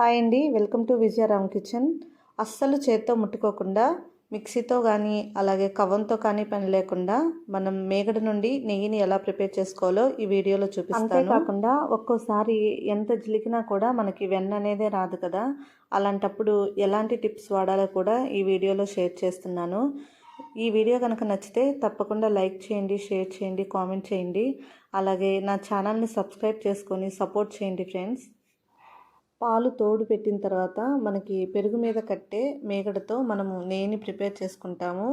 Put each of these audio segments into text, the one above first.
Hi అండి. Welcome to Vijayaram kitchen. అస్సలు చేత్తో ముట్టుకోకుండా మిక్సీతో కానీ అలాగే కవంతో కానీ పని లేకుండా మనం మేగడ నుండి నెయ్యిని ఎలా ప్రిపేర్ చేసుకోవాలో ఈ వీడియోలో చూపిస్తాను. అంతేకాకుండా ఒక్కోసారి ఎంత జిలికినా కూడా మనకి వెన్న అనేదే రాదు కదా. అలాంటప్పుడు ఎలాంటి టిప్స్ వాడాలో కూడా ఈ వీడియోలో షేర్ చేస్తున్నాను. ఈ వీడియో కనుక నచ్చితే తప్పకుండా లైక్ చేయండి షేర్ చేయండి కామెంట్ చేయండి. అలాగే నా ఛానల్ని సబ్స్క్రైబ్ చేసుకొని సపోర్ట్ చేయండి ఫ్రెండ్స్. పాలు తోడు పెట్టిన తర్వాత మనకి పెరుగు మీద కట్టే మేగడతో మనము నెయ్యిని ప్రిపేర్ చేసుకుంటాము.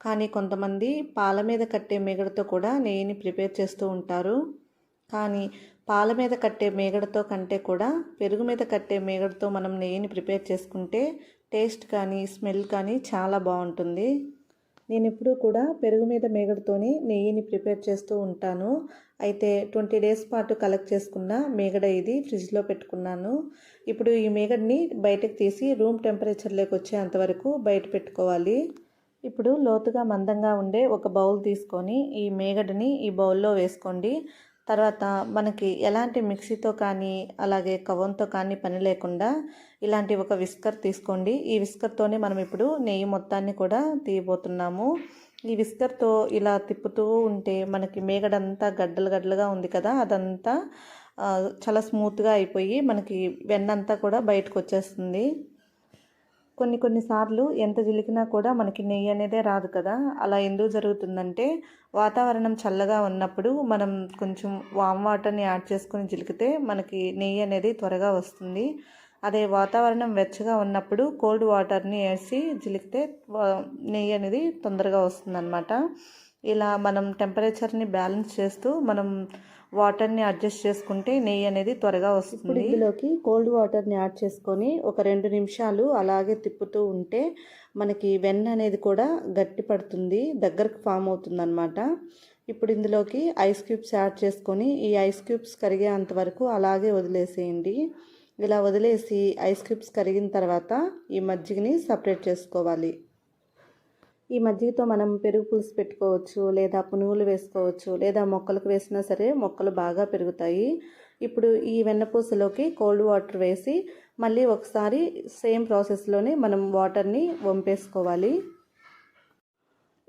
కానీ కొంతమంది పాల మీద కట్టే మేగడతో కూడా నెయ్యిని ప్రిపేర్ చేస్తూ ఉంటారు. కానీ పాల మీద కట్టే మేగడతో కంటే కూడా పెరుగు మీద కట్టే మేగడతో మనం నెయ్యిని ప్రిపేర్ చేసుకుంటే టేస్ట్ కానీ స్మెల్ కానీ చాలా బాగుంటుంది. నేను ఎప్పుడూ కూడా పెరుగు మీద మేగడతోనే నెయ్యిని ప్రిపేర్ చేస్తూ ఉంటాను. అయితే ట్వంటీ డేస్ పాటు కలెక్ట్ చేసుకున్న మేగడ ఇది ఫ్రిడ్జ్లో పెట్టుకున్నాను. ఇప్పుడు ఈ మేగడ్ని బయటకు తీసి రూమ్ టెంపరేచర్లోకి వచ్చేంతవరకు బయట పెట్టుకోవాలి. ఇప్పుడు లోతుగా మందంగా ఉండే ఒక బౌల్ తీసుకొని ఈ మేగడని ఈ బౌల్లో వేసుకోండి. తర్వాత మనకి ఎలాంటి మిక్సీతో కానీ అలాగే కవంతో కానీ పని లేకుండా ఇలాంటి ఒక విస్కర్ తీసుకోండి. ఈ విస్కర్తోనే మనం ఇప్పుడు నెయ్యి మొత్తాన్ని కూడా తీయబోతున్నాము. ఈ విస్కర్తో ఇలా తిప్పుతూ ఉంటే మనకి మేగడంతా గడ్డలు గడ్డలుగా ఉంది కదా అదంతా చాలా స్మూత్గా అయిపోయి మనకి వెన్నంతా కూడా బయటకు వచ్చేస్తుంది కొన్ని కొన్నిసార్లు ఎంత జిలికినా కూడా మనకి నెయ్యి అనేదే రాదు కదా. అలా ఎందుకు జరుగుతుందంటే వాతావరణం చల్లగా ఉన్నప్పుడు మనం కొంచెం వామ్ వాటర్ని యాడ్ చేసుకుని జిలికితే మనకి నెయ్యి అనేది త్వరగా వస్తుంది. అదే వాతావరణం వెచ్చగా ఉన్నప్పుడు కోల్డ్ వాటర్ని వేసి జిలికితే నెయ్యి అనేది తొందరగా వస్తుందన్నమాట. ఇలా మనం టెంపరేచర్ని బ్యాలెన్స్ చేస్తూ మనం వాటర్ని అడ్జస్ట్ చేసుకుంటే నెయ్యి అనేది త్వరగా వస్తుంది. ఇందులోకి కోల్డ్ వాటర్ని యాడ్ చేసుకొని ఒక రెండు నిమిషాలు అలాగే తిప్పుతూ ఉంటే మనకి వెన్న అనేది కూడా గట్టి పడుతుంది దగ్గరకు ఫామ్ అవుతుంది అనమాట ఇప్పుడు ఇందులోకి ఐస్ క్యూబ్స్ యాడ్ చేసుకొని ఈ ఐస్ క్యూబ్స్ కరిగేంత వరకు అలాగే వదిలేసేయండి. ఇలా వదిలేసి ఐస్ క్యూబ్స్ కరిగిన తర్వాత ఈ మజ్జిగని సపరేట్ చేసుకోవాలి. ఈ మజ్జిగతో మనం పెరుగు పులుసు పెట్టుకోవచ్చు లేదా పునుగులు వేసుకోవచ్చు లేదా మొక్కలకు వేసినా సరే మొక్కలు బాగా పెరుగుతాయి. ఇప్పుడు ఈ వెన్నపూసలోకి కోల్డ్ వాటర్ వేసి మళ్ళీ ఒకసారి సేమ్ ప్రాసెస్లోనే మనం వాటర్ని వంపేసుకోవాలి.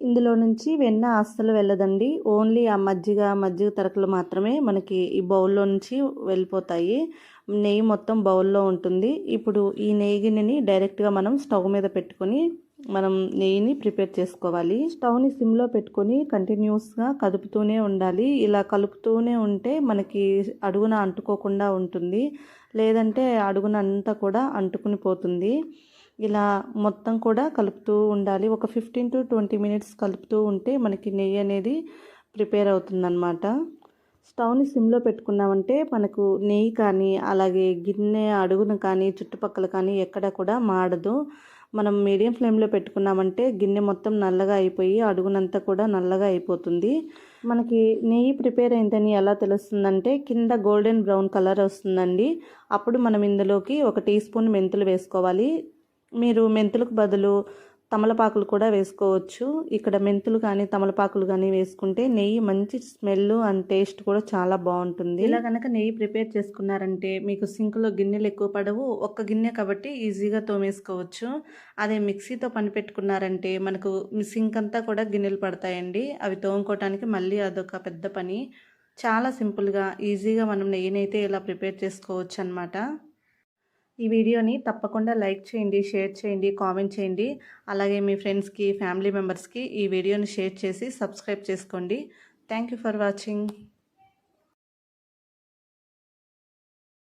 ఇందులో నుంచి వెన్న అస్సలు వెళ్ళదండి. ఓన్లీ ఆ మజ్జిగ మజ్జిగ తరకలు మాత్రమే మనకి ఈ బౌల్లో నుంచి వెళ్ళిపోతాయి. నెయ్యి మొత్తం బౌల్లో ఉంటుంది. ఇప్పుడు ఈ నెయ్యి గిన్నెని డైరెక్ట్గా మనం స్టవ్ మీద పెట్టుకొని మనం నెయ్యిని ప్రిపేర్ చేసుకోవాలి. స్టవ్ని సిమ్లో పెట్టుకొని కంటిన్యూస్గా కదుపుతూనే ఉండాలి. ఇలా కలుపుతూనే ఉంటే మనకి అడుగున అంటుకోకుండా ఉంటుంది. లేదంటే అడుగున అంతా కూడా అంటుకుని పోతుంది. ఇలా మొత్తం కూడా కలుపుతూ ఉండాలి. ఒక ఫిఫ్టీన్ టు ట్వంటీ మినిట్స్ కలుపుతూ ఉంటే మనకి నెయ్యి అనేది ప్రిపేర్ అవుతుందన్నమాట. స్టవ్ని సిమ్లో పెట్టుకున్నామంటే మనకు నెయ్యి కానీ అలాగే గిన్నె అడుగున కానీ చుట్టుపక్కల కానీ ఎక్కడ కూడా మాడదు. మనం మీడియం ఫ్లేమ్లో పెట్టుకున్నామంటే గిన్నె మొత్తం నల్లగా అయిపోయి అడుగునంతా కూడా నల్లగా అయిపోతుంది. మనకి నెయ్యి ప్రిపేర్ అయిందని ఎలా తెలుస్తుందంటే కింద గోల్డెన్ బ్రౌన్ కలర్ వస్తుందండి. అప్పుడు మనం ఇందులోకి ఒక టీ స్పూన్ మెంతులు వేసుకోవాలి. మీరు మెంతులకు బదులు తమలపాకులు కూడా వేసుకోవచ్చు. ఇక్కడ మెంతులు కానీ తమలపాకులు కానీ వేసుకుంటే నెయ్యి మంచి స్మెల్ అండ్ టేస్ట్ కూడా చాలా బాగుంటుంది. ఇలా కనుక నెయ్యి ప్రిపేర్ చేసుకున్నారంటే మీకు సింక్లో గిన్నెలు ఎక్కువ పడవు. ఒక్క గిన్నె కాబట్టి ఈజీగా తోమేసుకోవచ్చు. అదే మిక్సీతో పని పెట్టుకున్నారంటే మనకు సింక్ అంతా కూడా గిన్నెలు పడతాయండి. అవి తోముకోవటానికి మళ్ళీ అదొక పెద్ద పని. చాలా సింపుల్గా ఈజీగా మనం నెయ్యినైతే ఇలా ప్రిపేర్ చేసుకోవచ్చు అనమాట ఈ వీడియోని తప్పకుండా లైక్ చేయండి షేర్ చేయండి కామెంట్ చేయండి. అలాగే మీ ఫ్రెండ్స్కి ఫ్యామిలీ మెంబర్స్కి ఈ వీడియోని షేర్ చేసి సబ్స్క్రైబ్ చేసుకోండి. Thank for watching.